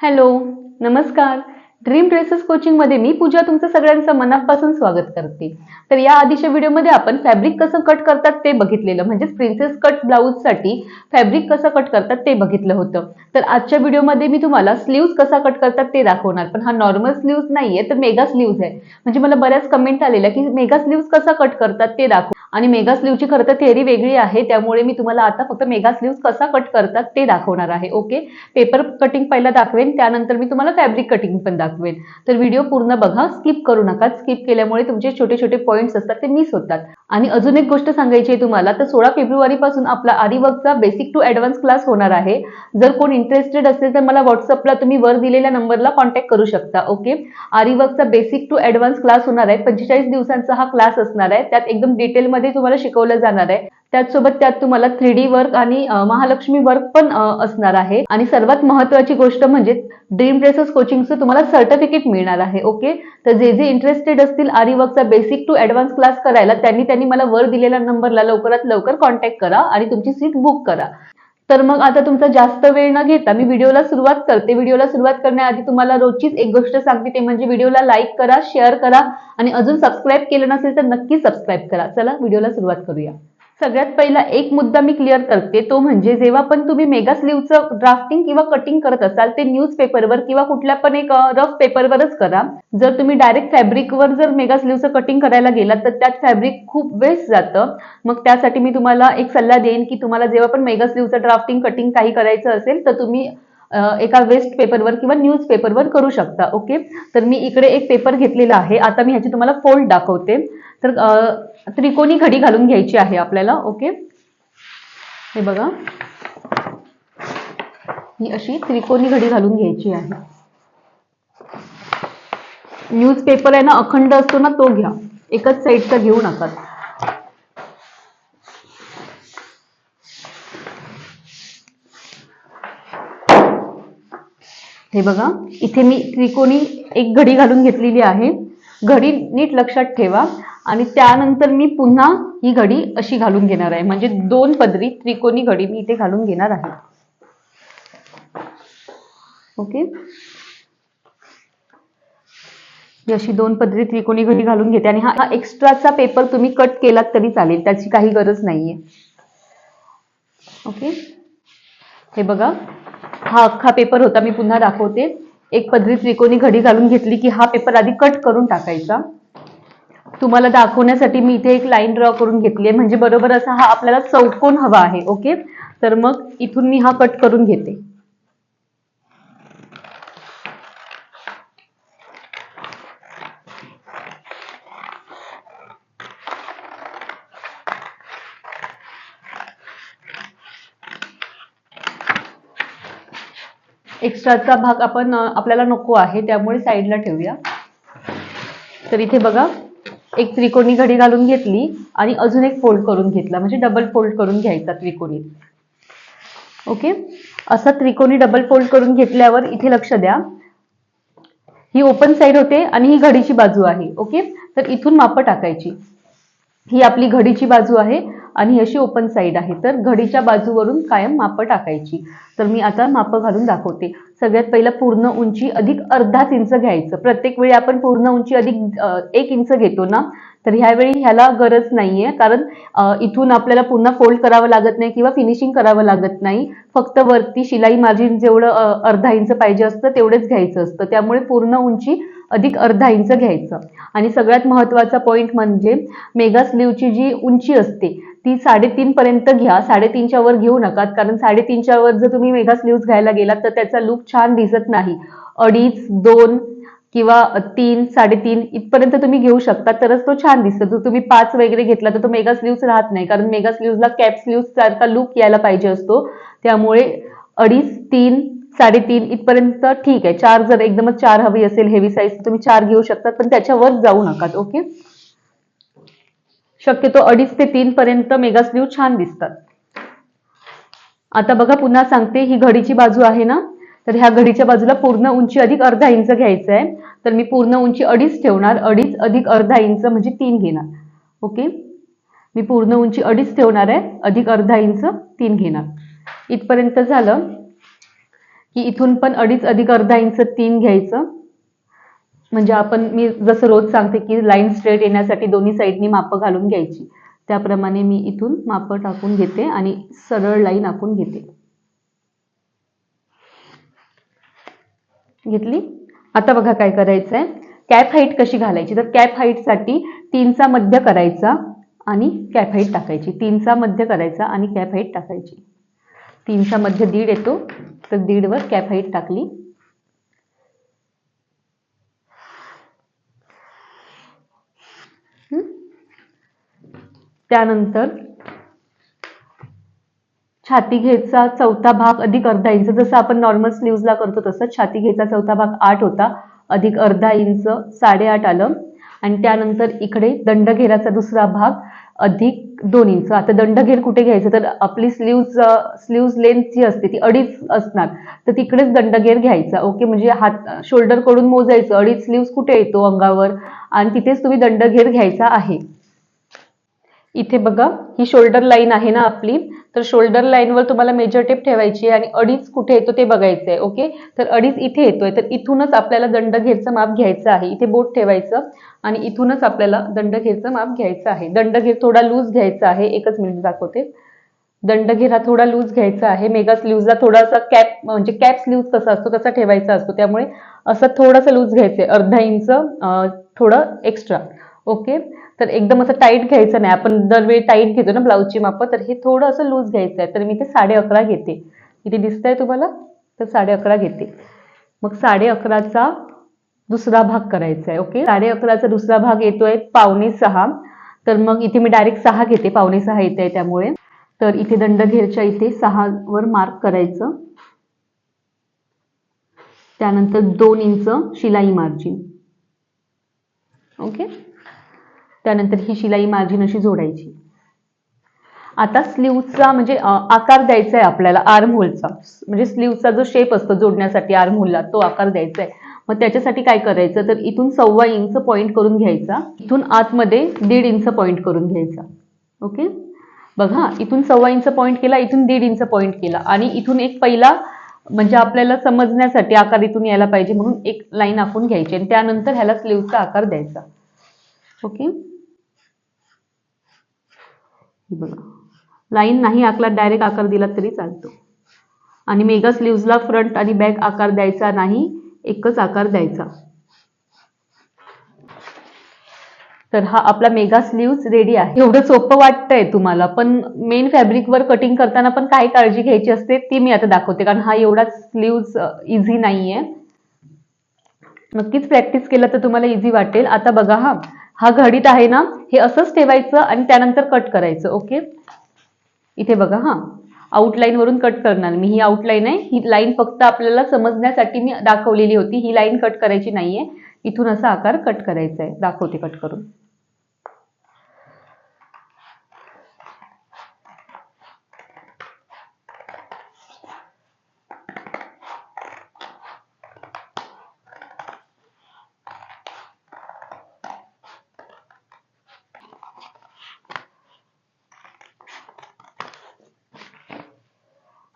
Hello नमस्कार. Dream dresses कोचिंगमध्ये मी पूजा तुमचं सगळ्यांचं मनापासून स्वागत करते. तर या आधीच्या व्हिडिओमध्ये आपण फॅब्रिक कसं कट करतात ते बघितलेलं म्हणजेच प्रिन्सेस कट ब्लाऊजसाठी फॅब्रिक कसं कट करतात ते बघितलं होतं. तर आजच्या व्हिडिओमध्ये मी तुम्हाला स्लीव्ज कसा कट करतात ते दाखवणार पण हा नॉर्मल स्लीव्ज नाहीये तर मेगा स्लीव्ज आहे. म्हणजे मला बऱ्याच कमेंट आलेल्या की मेगा स्लीव्ज कसा कट करतात ते दाखव आणि मेगा स्लीवची खरं तर थेअरी वेगळी आहे त्यामुळे मी तुम्हाला आता फक्त मेगा स्लीव्ज कसा कट करतात ते दाखवणार आहे ओके पेपर कटिंग पहिला दाखवेन त्यानंतर मी तुम्हाला फॅब्रिक कटिंग पण दाखवेन. तर व्हिडिओ पूर्ण बघा स्किप करू नका. स्किप केल्यामुळे तुमचे छोटे छोटे पॉईंट्स असतात ते मिस होतात. आणि अजून एक गोष्ट सांगायची आहे तुम्हाला तर सोळा फेब्रुवारी पासून आपला आरीवर्कचा बेसिक टू ॲडव्हान्स क्लास होणार आहे. जर कोण इंटरेस्टेड असेल तर मला व्हॉट्सअपला तुम्ही वर दिलेल्या नंबरला कॉन्टॅक्ट करू शकता ओके आरीवर्कचा बेसिक टू ॲडव्हान्स क्लास होणार आहे पंचेचाळीस दिवसांचा हा क्लास असणार आहे त्यात एकदम डिटेलमध्ये तुम्हाला शिकवलं जाणार आहे. त्याचसोबत त्यात तुम्हाला थ्री डी वर्क आणि महालक्ष्मी वर्क पण असणार आहे. आणि सर्वात महत्वाची गोष्ट म्हणजे ड्रीम ड्रेसेस कोचिंगचं तुम्हाला सर्टिफिकेट मिळणार आहे. ओके तर जे जे इंटरेस्टेड असतील आरी वर्कचा बेसिक टू ऍडव्हान्स क्लास करायला त्यांनी त्यांनी मला वर दिलेल्या नंबरला लवकरात लवकर कॉन्टॅक्ट करा आणि तुमची सीट बुक करा. तर मग आता तुमचा जास्त वेळ न घेता मी व्हिडिओला सुरुवात करते. व्हिडिओला सुरुवात करण्याआधी तुम्हाला रोजचीच एक गोष्ट सांगते ते म्हणजे व्हिडिओला लाईक करा शेअर करा आणि अजून सबस्क्राईब केलं नसेल तर नक्की सबस्क्राईब करा. चला व्हिडिओला सुरुवात करूया. सगळ्यात पहिला एक मुद्दा मी क्लिअर करते तो म्हणजे जेव्हा पण तुम्ही मेगा स्लीवचं ड्राफ्टिंग किंवा कटिंग करत असाल ते न्यूज पेपरवर किंवा कुठल्या पण एक रफ पेपरवरच करा. जर तुम्ही डायरेक्ट फॅब्रिकवर जर मेगा स्लीवचं कटिंग करायला गेलात तर त्यात फॅब्रिक खूप वेस्ट जातं. मग त्यासाठी मी तुम्हाला एक सल्ला देईन की तुम्हाला जेव्हा पण मेगा स्लीवचं ड्राफ्टिंग कटिंग काही करायचं असेल तर तुम्ही एका वेस्ट पेपरवर किंवा न्यूज पेपरवर करू शकता ओके तर मी इकडे एक पेपर घेतलेला आहे. आता मी ह्याची तुम्हाला फोल्ड दाखवते. तर त्रिकोणी घडी घालून घ्यायची आहे आपल्याला ओके हे बघा. ही अशी त्रिकोणी घडी घालून घ्यायची आहे. न्यूज पेपर आहे ना अखंड असतो ना तो घ्या. एकच साईडचा घेऊ नका. हे बघा इथे मी त्रिकोणी एक घडी घालून घेतलेली आहे. घडी नीट लक्षात ठेवा. आणि त्यानंतर मी पुन्हा ही घडी अशी घालून घेणार आहे. म्हणजे दोन पदरी त्रिकोणी घडी मी इथे घालून घेणार आहे. ओके? अशी दोन पदरी त्रिकोणी घडी घालून घेते. आणि हा एक्स्ट्राचा पेपर तुम्ही कट केलात तरी चालेल. त्याची काही गरज नाहीये. ओके? हे बघा. हा अख्खा पेपर होता मी पुन्हा दाखवते. एक पदरी त्रिकोणी घडी घालून घेतली की हा पेपर आधी कट करून टाकायचा. तुम्हाला दाखवण्यासाठी मी इथे एक लाईन ड्रॉ करून घेतली आहे. म्हणजे बरोबर असा हा आपल्याला चौकोन हवा आहे ओके तर मग इथून मी हा कट करून घेते. एक्स्ट्राचा भाग आपण आपल्याला नको आहे त्यामुळे साईडला ठेवूया. तर इथे बघा एक त्रिकोणी घडी घालून घेतली आणि अजून एक फोल्ड करून घेतला म्हणजे डबल फोल्ड करून घ्यायचा त्रिकोणी ओके असा त्रिकोणी डबल फोल्ड करून घेतल्यावर इथे लक्ष द्या. ही ओपन साईड होते आणि ही घडीची बाजू आहे. ओके तर इथून मापं टाकायची. ही आपली घडीची बाजू आहे. आणि अशी ओपन साईड आहे. तर घडीच्या बाजूवरून कायम मापं टाकायची. तर मी आता मापं घालून दाखवते. सगळ्यात पहिला पूर्ण उंची अधिक अर्धाच इंच घ्यायचं. प्रत्येक वेळी आपण पूर्ण उंची अधिक एक इंच घेतो ना? तर ह्यावेळी ह्याला गरज नाहीये. कारण इथून आपल्याला पुन्हा फोल्ड करावं लागत नाही किंवा फिनिशिंग करावं लागत नाही. फक्त वरती शिलाई मार्जिन जेवढं अर्धा इंच पाहिजे असतं तेवढेच घ्यायचं असतं. त्यामुळे पूर्ण उंची अधिक अर्धा इंच घ्यायचं. आणि सगळ्यात महत्त्वाचा पॉईंट म्हणजे मेगा स्लीवची जी उंची असते ती साडेतीन पर्यंत घ्या. साडेतीनच्या वर घेऊ नका. कारण साडेतीनच्या वर जर तुम्ही मेगा स्लीव्ज घ्यायला गेलात तर त्याचा लुक छान दिसत नाही. अडीच दोन किंवा तीन साडेतीन इथपर्यंत तुम्ही घेऊ शकता. तरच तो छान दिसतो. जर तुम्ही पाच वगैरे घेतला तर तो मेगा स्लीव्ज राहत नाही. कारण मेगा स्लीव्जला कॅप स्लीव्ज सारखा लुक यायला पाहिजे असतो. त्यामुळे अडीच तीन साडेतीन इथपर्यंत ठीक आहे. चार जर एकदमच चार हवी असेल हेवी साईज तुम्ही चार घेऊ शकता. पण त्याच्यावर जाऊ नका. ओके शक्यतो अडीच ते तीन पर्यंत मेगास्लीव छान दिसतात. आता बघा पुन्हा सांगते ही घडीची बाजू आहे ना? तर ह्या घडीच्या बाजूला पूर्ण उंची अधिक अर्धा इंच घ्यायचं आहे तर मी पूर्ण उंची अडीच ठेवणार अडीच अधिक अर्धा इंच म्हणजे तीन घेणार. ओके? मी पूर्ण उंची अडीच ठेवणार आहे अधिक अर्धा इंच तीन घेणार. इथपर्यंत झालं की इथून पण अडीच अधिक अर्धा इंच तीन घ्यायचं. म्हणजे आपण मी जसं रोज सांगते की लाईन स्ट्रेट येण्यासाठी दोन्ही साईडनी मापं घालून घ्यायची. त्याप्रमाणे मी इथून मापं टाकून घेते आणि सरळ लाईन आखून घेते. घेतली? आता बघा काय करायचं आहे कॅप हाईट कशी घालायची? तर कॅप हाईटसाठी तीनचा मध्य करायचा आणि कॅप हाईट टाकायची. तीनचा मध्य करायचा आणि कॅप हाईट टाकायची. तीनचा मध्य दीड येतो. तर दीडवर कॅप हाईट टाकली. त्यानंतर छाती घेचा चौथा भाग अधिक अर्धा इंच जसं आपण नॉर्मल स्लीव्हजला करतो तसं छाती घेचा चौथा भाग आठ होता अधिक अर्धा इंच साडेआठ आलं. आणि त्यानंतर इकडे दंडघेराचा दुसरा भाग अधिक दोन इंच. आता दंडघेर कुठे घ्यायचं? तर आपली स्लीव्ज स्लीव्ज लेंथ जी असते ती अडीच असणार. तर तिकडेच दंडघेर घ्यायचा. ओके म्हणजे हात शोल्डरकडून मोजायचं. अडीच स्लीव्ज कुठे येतो अंगावर? आणि तिथेच तुम्ही दंडघेर घ्यायचा आहे. इथे बघा ही शोल्डर लाईन आहे ना आपली. तर शोल्डर लाईनवर तुम्हाला मेजर टेप ठेवायची आहे आणि अडीच कुठे येतो ते बघायचं आहे ओके तर अडीच इथे येतोय. तर इथूनच आपल्याला दंडघेरचं माप घ्यायचं आहे. इथे बोट ठेवायचं आणि इथूनच आपल्याला दंडघेरचं माप घ्यायचं आहे. दंडघेर थोडा लूज घ्यायचा आहे. एकच मिनिट दाखवते. दंडघेर हा थोडा लूज घ्यायचा आहे. मेगा स्लीव्हजला थोडासा कॅप म्हणजे कॅप स्लूज कसा असतो तसा ठेवायचा असतो. त्यामुळे असं थोडंसं लूज घ्यायचं आहे अर्धा इंच थोडं एक्स्ट्रा ओके तर एकदम असं टाईट घ्यायचं नाही. आपण दरवेळी टाईट घेतो ना ब्लाऊजची मापं तर हे थोडं असं लूज घ्यायचं आहे. तर मी ते साडे अकरा घेते. इथे दिसतंय तुम्हाला? तर साडे अकरा घेते. मग साडे अकराचा दुसरा भाग करायचा आहे ओके साडे अकराचा दुसरा भाग येतोय पावणे सहा. तर मग इथे मी डायरेक्ट सहा घेते. पावणे सहा येते आहे त्यामुळे. तर इथे दंडघेरच्या इथे सहावर मार्क करायचं. त्यानंतर दोन इंच शिलाई मार्जिन ओके त्यानंतर ही शिलाई मार्जिन अशी जोडायची. आता स्लीवचा म्हणजे आकार द्यायचा आहे आपल्याला आर्म होलचा म्हणजे स्लीवचा जो शेप असतो जोडण्यासाठी आर्म होलला तो आकार द्यायचा आहे मग त्याच्यासाठी काय करायचं? तर इथून सव्वा इंच पॉईंट करून घ्यायचा. इथून आतमध्ये दीड इंच पॉईंट करून घ्यायचा. ओके? बघा इथून सव्वा इंच पॉईंट केला इथून दीड इंच पॉईंट केला. आणि इथून एक पहिला म्हणजे आपल्याला समजण्यासाठी आकार इथून यायला पाहिजे म्हणून एक लाईन आखून घ्यायची. आणि त्यानंतर ह्याला स्लीवचा आकार द्यायचा. ओके. बघा. लाईन नाही आकला डायरेक्ट आकार दिला तरी चालतो. आणि मेगा स्लीव्जला फ्रंट आणि बॅक आकार द्यायचा नाही एकच आकार द्यायचा. तर हा आपला मेगा स्लीव्ज रेडी आहे. एवढं सोपं वाटतंय तुम्हाला पण मेन फॅब्रिकवर कटिंग करताना पण काय काळजी घ्यायची असते ती मी आता दाखवते कारण हा एवढा स्लीव्ज इझी नाहीये. नक्कीच प्रॅक्टिस केलं तर तुम्हाला इझी वाटेल. आता बघा हा हा घडीत आहे ना हे असंच ठेवायचं आणि त्यानंतर कट करायचं ओके इथे बघा हा. आउटलाईन वरून कट करणार. मी ही आउटलाईन आहे. ही लाईन फक्त आपल्याला समजण्यासाठी मी दाखवलेली होती. ही लाईन कट करायची नाहीये. इथून असा आकार कट करायचा आहे. दाखवते कट करून.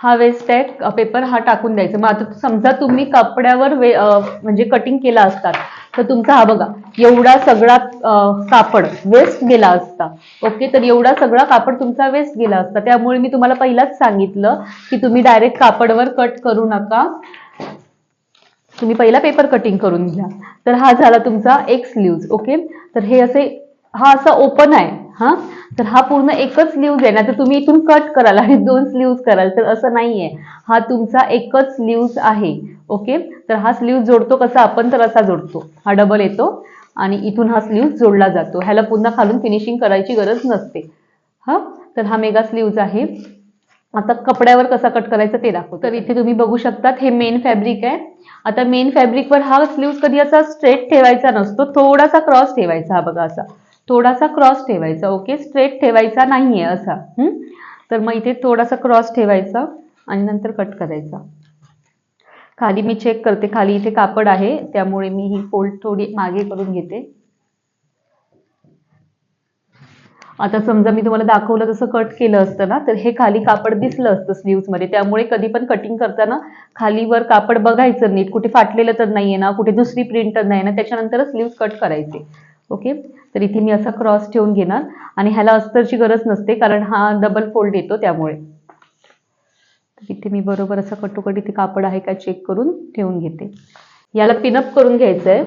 हा वेस्ट आहे पेपर हा टाकून द्यायचा. मग आता समजा तुम्ही कपड्यावर वे म्हणजे कटिंग केला असतात तर तुमचा हा बघा एवढा सगळा कापड वेस्ट गेला असता. ओके तर एवढा सगळा कापड तुमचा वेस्ट गेला असता. त्यामुळे मी तुम्हाला पहिलाच सांगितलं की तुम्ही डायरेक्ट कापडवर कट करू नका. तुम्ही पहिला पेपर कटिंग करून घ्या. तर हा झाला तुमचा एक स्लीव्ज ओके तर हे असे हा असा ओपन आहे. हा? तर हा पूर्ण एकच स्लीव्ज आहे ना तर तुम्ही इथून कट कराल आणि दोन स्लीव्ज कराल. तर असं नाहीये. हा तुमचा एकच स्लीव्ज आहे. ओके तर हा स्लीव्ज जोडतो कसा? आपण तर असा जोडतो. हा डबल येतो आणि इथून हा स्लीव्ज जोडला जातो. ह्याला पुन्हा खालून फिनिशिंग करायची गरज नसते. हा? तर हा मेगा स्लीव्ज आहे. आता कपड्यावर कसा कट करायचा ते दाखव तर इथे तुम्ही बघू शकतात हे मेन फॅब्रिक आहे. आता मेन फॅब्रिकवर हा स्लीव्ह कधी असा स्ट्रेट ठेवायचा नसतो. थोडासा क्रॉस ठेवायचा हा बघा असा. थोडासा क्रॉस ठेवायचा ओके? स्ट्रेट ठेवायचा नाहीये असा. हम्म? तर मग इथे थोडासा क्रॉस ठेवायचा आणि नंतर कट करायचा. खाली मी चेक करते. खाली इथे कापड आहे त्यामुळे मी ही फोल्ड थोडी मागे करून घेते. आता समजा मी तुम्हाला दाखवलं तसं कट केलं असतं ना तर हे खाली कापड दिसलं असतं स्लीव्समध्ये मध्ये. त्यामुळे कधी पण कटिंग करताना खालीवर कापड बघायचं नीट. कुठे फाटलेलं तर नाहीये ना कुठे दुसरी प्रिंट तर नाही ना त्याच्यानंतरच स्लीव्स कट करायचे. ओके? तर इथे मी असा क्रॉस ठेवून घेणार. आणि ह्याला अस्तरची गरज नसते कारण हा डबल फोल्ड येतो त्यामुळे. तर इथे मी बरोबर असं कटोकट इथे कापड आहे का चेक करून ठेवून घेते. याला पिनअप करून घ्यायचं आहे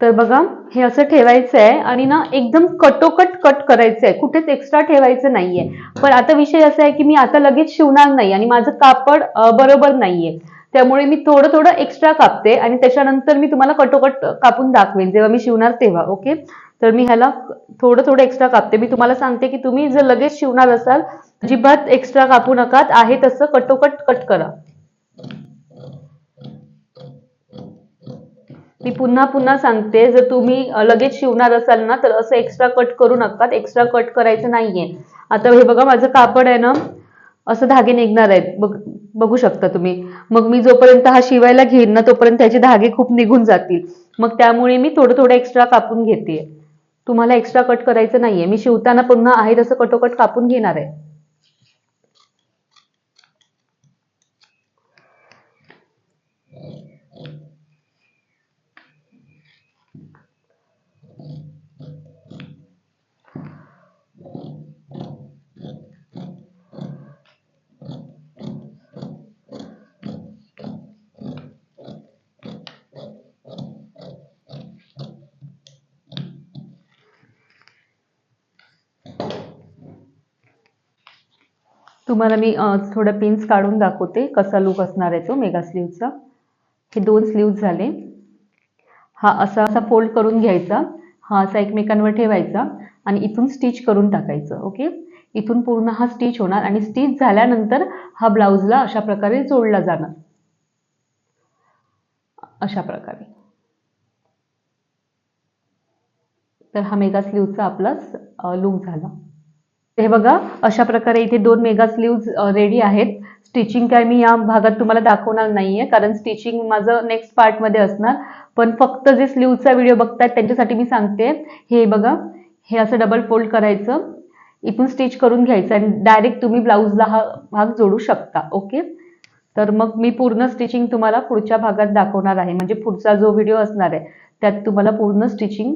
तर बघा हे असं ठेवायचं आहे आणि ना एकदम कटोकट कट करायचं आहे कुठेच एक्स्ट्रा ठेवायचं नाहीये. पण आता विषय असा आहे की मी आता लगेच शिवणार नाही आणि माझं कापड बरोबर नाहीये. त्यामुळे मी थोडं थोडं एक्स्ट्रा कापते आणि त्याच्यानंतर मी तुम्हाला कटोकट कापून दाखवेन. जेव्हा मी शिवणार तेव्हा ओके? तर मी ह्याला थोडं थोडं एक्स्ट्रा कापते. मी तुम्हाला सांगते की तुम्ही जर लगेच शिवणार असाल अजिबात एक्स्ट्रा कापू नका आहे तसं कटोकट कट करा. मी पुन्हा पुन्हा सांगते जर तुम्ही लगेच शिवणार असाल ना तर असं एक्स्ट्रा कट करू नका एक्स्ट्रा कट करायचं नाहीये. आता हे बघा माझं कापड आहे ना असं धागे निघणार आहेत. बघ बघू शकता तुम्ही. मग मी जोपर्यंत हा शिवायला घेईन ना तोपर्यंत त्याचे धागे खूप निघून जातील. मग त्यामुळे मी थोडं थोडं एक्स्ट्रा कापून घेते. तुम्हाला एक्स्ट्रा कट करायचं नाहीये. मी शिवताना पुन्हा आहे तसं कटोकट कापून घेणार आहे. तुम्हाला मी थोडं पिन्स काढून दाखवते कसा लुक असणार आहे तो मेगा स्लीवचा हे दोन स्लीव्ज झाले. हा असा असा फोल्ड करून घ्यायचा. हा असा एकमेकांवर ठेवायचा. आणि इथून स्टिच करून टाकायचं ओके इथून पूर्ण हा स्टिच होणार आणि स्टिच झाल्यानंतर हा ब्लाऊजला अशा प्रकारे जोडला जाणार. अशा प्रकारे. तर हा मेगा स्लीवचा आपला लुक झाला. हे बघा अशा प्रकारे इथे दोन मेगा स्लीव्ज रेडी आहेत. स्टिचिंग काय मी या भागात तुम्हाला दाखवणार नाहीये कारण स्टिचिंग माझं नेक्स्ट पार्टमध्ये असणार. पण फक्त जे स्लीवचा व्हिडिओ बघतायत त्यांच्यासाठी मी सांगते. हे बघा हे असं डबल फोल्ड करायचं. इथून स्टिच करून घ्यायचं आणि डायरेक्ट तुम्ही ब्लाऊजला हा भाग जोडू शकता ओके तर मग मी पूर्ण स्टिचिंग तुम्हाला पुढच्या भागात दाखवणार आहे. म्हणजे पुढचा जो व्हिडिओ असणार आहे त्यात तुम्हाला पूर्ण स्टिचिंग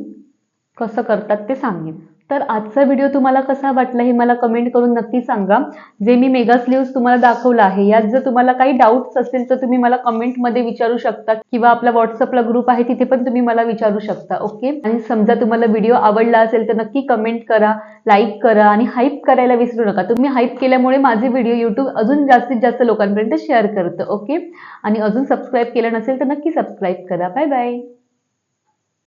कसं करतात ते सांगेन. तर आजचा व्हिडिओ तुम्हाला कसा वाटला हे मला कमेंट करून नक्की सांगा. जे मी मेगा स्लीव्स तुम्हाला दाखवलं आहे यात जर तुम्हाला काही डाऊट्स असतील तर तुम्ही मला कमेंटमध्ये विचारू शकता किंवा आपला व्हॉट्सअपला ग्रुप आहे तिथे पण तुम्ही मला विचारू शकता ओके आणि समजा तुम्हाला व्हिडिओ आवडला असेल तर नक्की कमेंट करा लाईक करा आणि हाईप करायला विसरू नका. तुम्ही हाईप केल्यामुळे माझे व्हिडिओ युट्यूब अजून जास्तीत जास्त लोकांपर्यंत शेअर करतं ओके आणि अजून सबस्क्राईब केलं नसेल तर नक्की सबस्क्राईब करा. Bye bye